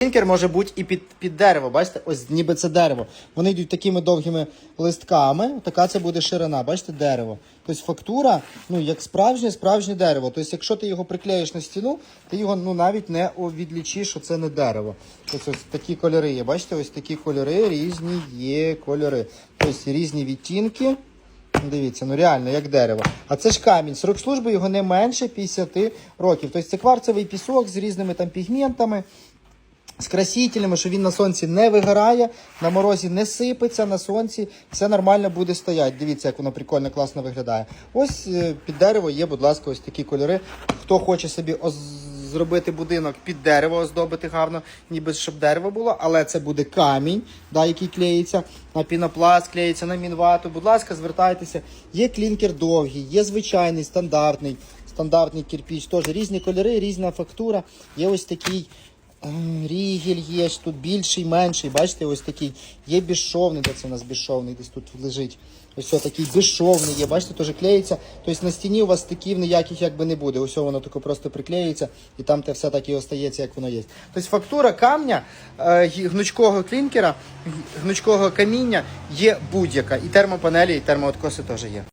Клінкер може бути і під, під дерево. Бачите, ось ніби це дерево. Вони йдуть такими довгими листками. Така це буде ширина. Бачите, дерево. Тобто фактура, ну як справжнє, справжнє дерево. Тобто, якщо ти його приклеїш на стіну, ти його ну навіть не відлічиш, що це не дерево. Тобто ось такі кольори є. Бачите, ось такі кольори, різні є кольори. Тобто різні відтінки. Дивіться, ну реально, як дерево. А це ж камінь. Срок служби його не менше 50 років. Тобто це кварцевий пісок з різними там пігментами з красителями, що він на сонці не вигорає, на морозі не сипеться, на сонці все нормально буде стояти. Дивіться, як воно прикольно, класно виглядає. Ось е, під дерево є, будь ласка, ось такі кольори. Хто хоче собі зробити будинок під дерево, оздобити гарно, ніби щоб дерево було, але це буде камінь, да, який клеїться на пінопласт, клеїться на мінвату. Будь ласка, звертайтеся. Є клінкер довгий, є звичайний, стандартний, стандартний кирпіч. Теж різні кольори, різна фактура. Є ось такий. Рігель є, тут більший, менший. Бачите, ось такий. Є безшовний, де це у нас безшовний, десь тут лежить. Ось ось такий безшовний є. Бачите, теж клеїться. Тобто на стіні у вас стиків ніяких якби не буде. Ось воно таке просто приклеїться, і там те все так і остається, як воно є. Тобто фактура камня, е, гнучкого клінкера, гнучкого каміння є будь-яка. І термопанелі, і термооткоси теж є.